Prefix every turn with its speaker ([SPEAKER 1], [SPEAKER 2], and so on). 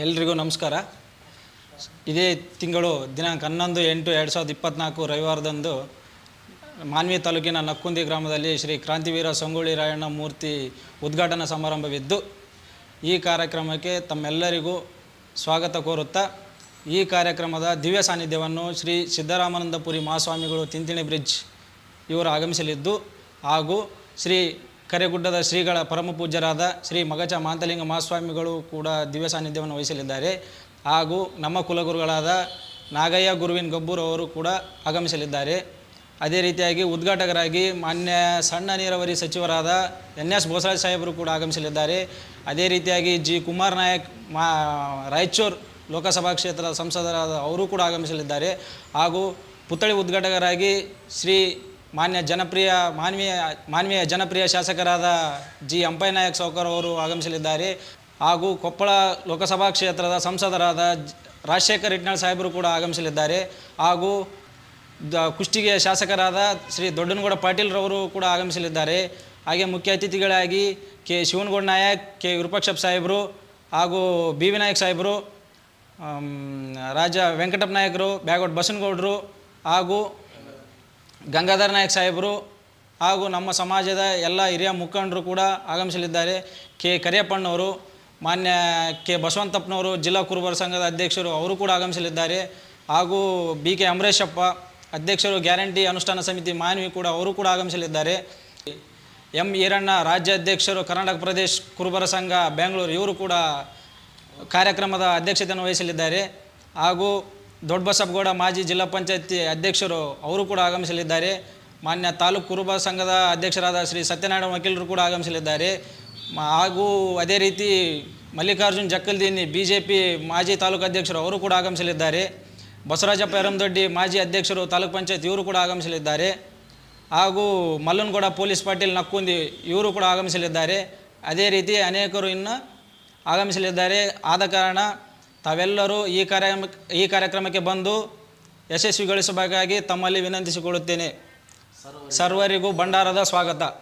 [SPEAKER 1] ಎಲ್ರಿಗೂ ನಮಸ್ಕಾರ. ಇದೇ ತಿಂಗಳು ದಿನಾಂಕ ಹನ್ನೊಂದು, ಎಂಟು, ಎರಡು ಸಾವಿರದ ಇಪ್ಪತ್ತ್ನಾಲ್ಕು ರವಿವಾರದಂದು ಮಾನ್ವಿ ತಾಲೂಕಿನ ನಕ್ಕುಂದಿ ಗ್ರಾಮದಲ್ಲಿ ಶ್ರೀ ಕ್ರಾಂತಿವೀರ ಸಂಗೊಳ್ಳಿ ರಾಯಣ್ಣ ಮೂರ್ತಿ ಉದ್ಘಾಟನಾ ಸಮಾರಂಭವಿದ್ದು, ಈ ಕಾರ್ಯಕ್ರಮಕ್ಕೆ ತಮ್ಮೆಲ್ಲರಿಗೂ ಸ್ವಾಗತ ಕೋರುತ್ತಾ, ಈ ಕಾರ್ಯಕ್ರಮದ ದಿವ್ಯ ಸಾನ್ನಿಧ್ಯವನ್ನು ಶ್ರೀ ಸಿದ್ದರಾಮಾನಂದಪುರಿ ಮಹಾಸ್ವಾಮಿಗಳು ತಿಂತಿಣಿ ಬ್ರಿಡ್ಜ್ ಇವರು ಆಗಮಿಸಲಿದ್ದು ಹಾಗೂ ಶ್ರೀ ಕರೆಗುಡ್ಡದ ಶ್ರೀಗಳ ಪರಮ ಪೂಜ್ಯರಾದ ಶ್ರೀ ಮಗಚ ಮಾಂತಲಿಂಗ ಮಹಾಸ್ವಾಮಿಗಳು ಕೂಡ ದಿವ್ಯ ಸಾನ್ನಿಧ್ಯವನ್ನು ವಹಿಸಲಿದ್ದಾರೆ. ಹಾಗೂ ನಮ್ಮ ಕುಲಗುರುಗಳಾದ ನಾಗಯ್ಯ, ಗುರುವಿನ ಗಬ್ಬೂರ್ ಅವರು ಕೂಡ ಆಗಮಿಸಲಿದ್ದಾರೆ. ಅದೇ ರೀತಿಯಾಗಿ ಉದ್ಘಾಟಕರಾಗಿ ಮಾನ್ಯ ಸಣ್ಣ ನೀರಾವರಿ ಸಚಿವರಾದ ಎನ್ ಎಸ್ ಬೋಸರಾಜ್ ಸಾಹೇಬರು ಕೂಡ ಆಗಮಿಸಲಿದ್ದಾರೆ. ಅದೇ ರೀತಿಯಾಗಿ ಜಿ ಕುಮಾರ್ ನಾಯಕ್, ಮಾ, ರಾಯಚೂರು ಲೋಕಸಭಾ ಕ್ಷೇತ್ರದ ಸಂಸದರಾದ ಅವರು ಕೂಡ ಆಗಮಿಸಲಿದ್ದಾರೆ. ಹಾಗೂ ಪುತ್ಥಳಿ ಉದ್ಘಾಟಕರಾಗಿ ಶ್ರೀ ಮಾನ್ಯ ಜನಪ್ರಿಯ, ಮಾನ್ವೀಯ ಮಾನ್ವೀಯ ಜನಪ್ರಿಯ ಶಾಸಕರಾದ ಜಿ. ಅಂಪಯ್ಯನಾಯಕ್ ಸೌಕರ್ ಅವರು ಆಗಮಿಸಲಿದ್ದಾರೆ. ಹಾಗೂ ಕೊಪ್ಪಳ ಲೋಕಸಭಾ ಕ್ಷೇತ್ರದ ಸಂಸದರಾದ ರಾಜಶೇಖರ್ ಇಟ್ನಾಳ್ ಸಾಹೇಬರು ಕೂಡ ಆಗಮಿಸಲಿದ್ದಾರೆ. ಹಾಗೂ ದ ಕುಷ್ಟಗಿಯ ಶಾಸಕರಾದ ಶ್ರೀ ದೊಡ್ಡನಗೌಡ ಪಾಟೀಲ್ರವರು ಕೂಡ ಆಗಮಿಸಲಿದ್ದಾರೆ. ಹಾಗೆ ಮುಖ್ಯ ಅತಿಥಿಗಳಾಗಿ ಕೆ. ಶಿವನಗೌಡ ನಾಯಕ್, ಕೆ. ವಿರೂಪಾಕ್ಷಪ್ಪ ಸಾಹೇಬರು ಹಾಗೂ ಬಿ. ವಿ ನಾಯಕ್ ಸಾಹೇಬರು ರಾಜ ವೆಂಕಟಪ್ಪ ನಾಯಕರು ಬ್ಯಾಗೋಡ್ ಬಸನಗೌಡರು ಹಾಗೂ ಗಂಗಾಧರ ನಾಯಕ್ ಸಾಹೇಬರು ಹಾಗೂ ನಮ್ಮ ಸಮಾಜದ ಎಲ್ಲ ಹಿರಿಯ ಮುಖಂಡರು ಕೂಡ ಆಗಮಿಸಲಿದ್ದಾರೆ. ಕೆ ಕರಿಯಪ್ಪಣ್ಣವರು ಮಾನ್ಯ ಕೆ ಬಸವಂತಪ್ಪನವರು, ಜಿಲ್ಲಾ ಕುರುಬರ ಸಂಘದ ಅಧ್ಯಕ್ಷರು ಅವರು ಕೂಡ ಆಗಮಿಸಲಿದ್ದಾರೆ. ಹಾಗೂ ಬಿ ಕೆ ಅಮರೇಶಪ್ಪ, ಅಧ್ಯಕ್ಷರು ಗ್ಯಾರಂಟಿ ಅನುಷ್ಠಾನ ಸಮಿತಿ ಮಾನ್ವಿ ಕೂಡ ಅವರು ಕೂಡ ಆಗಮಿಸಲಿದ್ದಾರೆ. ಎಂ ಈರಣ್ಣ, ರಾಜ್ಯ ಅಧ್ಯಕ್ಷರು, ಕರ್ನಾಟಕ ಪ್ರದೇಶ್ ಕುರುಬರ ಸಂಘ, ಬೆಂಗಳೂರು ಇವರು ಕೂಡ ಕಾರ್ಯಕ್ರಮದ ಅಧ್ಯಕ್ಷತೆಯನ್ನು ವಹಿಸಲಿದ್ದಾರೆ. ಹಾಗೂ ದೊಡ್ಡಬಸಪ್ಪಗೌಡ ಮಾಜಿ ಜಿಲ್ಲಾ ಪಂಚಾಯತಿ ಅಧ್ಯಕ್ಷರು ಅವರು ಕೂಡ ಆಗಮಿಸಲಿದ್ದಾರೆ. ಮಾನ್ಯ ತಾಲೂಕು ಕುರುಬ ಸಂಘದ ಅಧ್ಯಕ್ಷರಾದ ಶ್ರೀ ಸತ್ಯನಾರಾಯಣ ವಕೀಲರು ಕೂಡ ಆಗಮಿಸಲಿದ್ದಾರೆ. ಹಾಗೂ ಅದೇ ರೀತಿ Mallikarjun Jakkaldini B J P ಮಾಜಿ ತಾಲೂಕು ಅಧ್ಯಕ್ಷರು ಅವರು ಕೂಡ ಆಗಮಿಸಲಿದ್ದಾರೆ. ಬಸವರಾಜಪ್ಪ ಎರಮದೊಡ್ಡಿ ಮಾಜಿ ಅಧ್ಯಕ್ಷರು ತಾಲೂಕು ಪಂಚಾಯತ್ ಇವರು ಕೂಡ ಆಗಮಿಸಲಿದ್ದಾರೆ. ಹಾಗೂ ಮಲ್ಲನಗೌಡ ಪೊಲೀಸ್ ಪಾಟೀಲ್ ನಕ್ಕುಂದಿ ಇವರು ಕೂಡ ಆಗಮಿಸಲಿದ್ದಾರೆ. ಅದೇ ರೀತಿ ಅನೇಕರು ಇನ್ನು ಆಗಮಿಸಲಿದ್ದಾರೆ. ಆದ ಕಾರಣ ತಾವೆಲ್ಲರೂ ಈ ಕಾರ್ಯ ಈ ಕಾರ್ಯಕ್ರಮಕ್ಕೆ ಬಂದು ಯಶಸ್ವಿಗೊಳಿಸಬೇಕಾಗಿ ತಮ್ಮಲ್ಲಿ ವಿನಂತಿಸಿಕೊಳ್ಳುತ್ತೇನೆ. ಸರ್ವರಿಗೂ ಭಂಡಾರದ ಸ್ವಾಗತ.